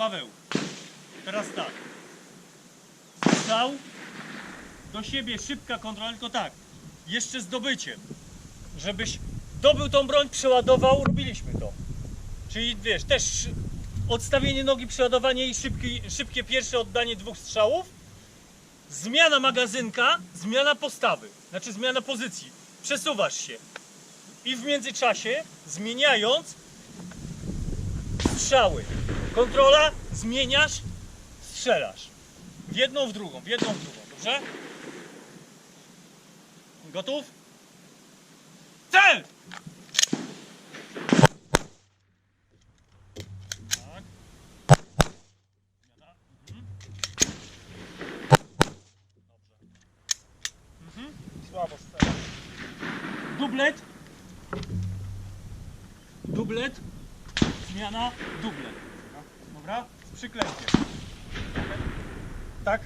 Paweł, teraz tak. Strzał do siebie, szybka kontrola, tylko tak. Jeszcze zdobyciem. Żebyś dobył tą broń, przeładował, robiliśmy to. Czyli wiesz, też odstawienie nogi, przeładowanie i szybki, szybkie pierwsze oddanie dwóch strzałów. Zmiana magazynka, zmiana postawy, znaczy zmiana pozycji. Przesuwasz się. I w międzyczasie, zmieniając, strzały. Kontrola, zmieniasz, strzelasz. W jedną, w drugą, w jedną, w drugą. Dobrze? Gotów? Cel! Tak. Zmiana. Mhm. Dobrze. Mhm. Słabo strzela. Dublet. Dublet. Zmiana. Dublet. Dobra? Z przyklęciem. Tak?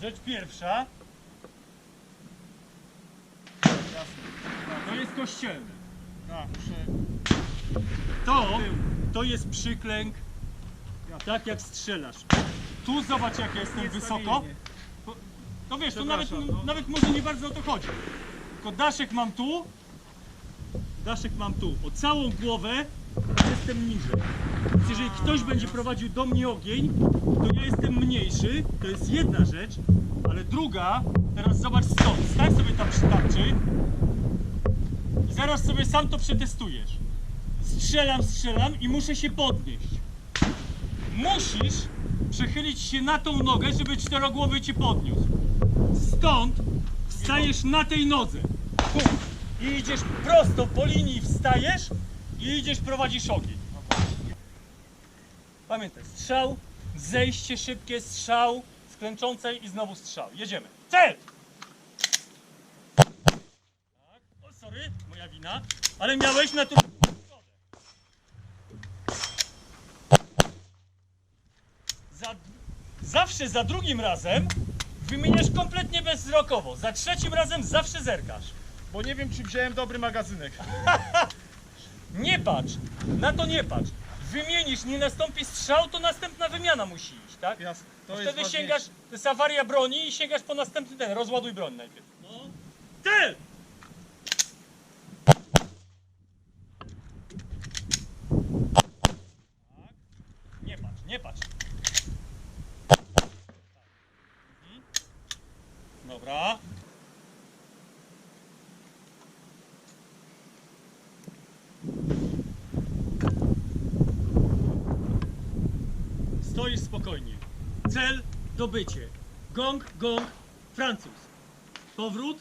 Rzecz pierwsza. To jest kościelne. Tak. To, to jest przyklęk, tak jak strzelasz. Tu zobacz jak ja jestem wysoko. To wiesz, to nawet, no. nawet może nie bardzo o to chodzi. Tylko daszek mam tu, daszek mam tu. O całą głowę jestem niżej. Więc jeżeli ktoś będzie prowadził do mnie ogień, to ja jestem mniejszy, to jest jedna rzecz, ale druga, teraz zobacz stąd, stań sobie tam przy tarczy i zaraz sobie sam to przetestujesz. Strzelam, strzelam i muszę się podnieść. Musisz przechylić się na tą nogę, żeby czterogłowy cię podniósł. Stąd wstajesz na tej nodze. I idziesz prosto po linii, wstajesz i idziesz, prowadzisz ogień. Pamiętaj, strzał, zejście szybkie, strzał, skręczącej i znowu strzał. Jedziemy. Cel! Tak. O, sorry, moja wina, ale miałeś na to... Za, zawsze za drugim razem wymieniasz kompletnie bezwzrokowo. Za trzecim razem zawsze zerkasz. Bo nie wiem, czy wziąłem dobry magazynek. Nie patrz, na to nie patrz. Wymienisz, nie nastąpi strzał, to następna wymiana musi iść, tak? Jasne, to jest Wtedy ważniejsze. sięgasz, to jest awaria broni i sięgasz po następny ten, rozładuj broń najpierw. No. Cel! Tak. Nie patrz, nie patrz. Mhm. Dobra. Stoisz spokojnie. Cel, dobycie. Gong, gong, Francuz. Powrót.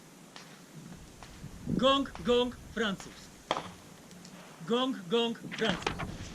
Gong, gong, Francuz. Gong, gong, Francuz.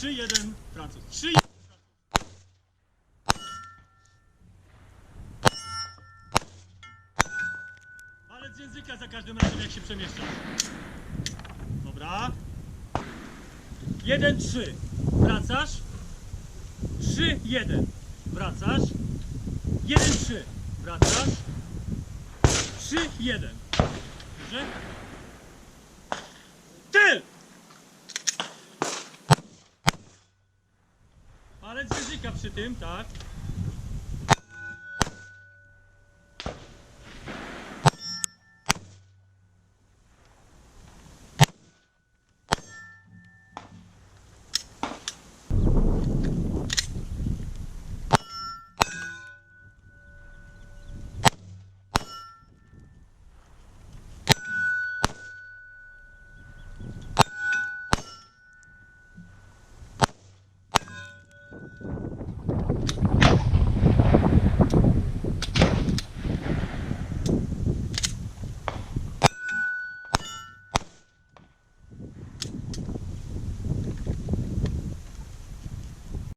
3-1 Francuz. 3 Palec języka za każdym razem jak się przemieszcza. Dobra. 1-3. Wracasz. 3-1. Wracasz. 1-3. Wracasz. 3-1. Dobrze? Języka przy tym, tak?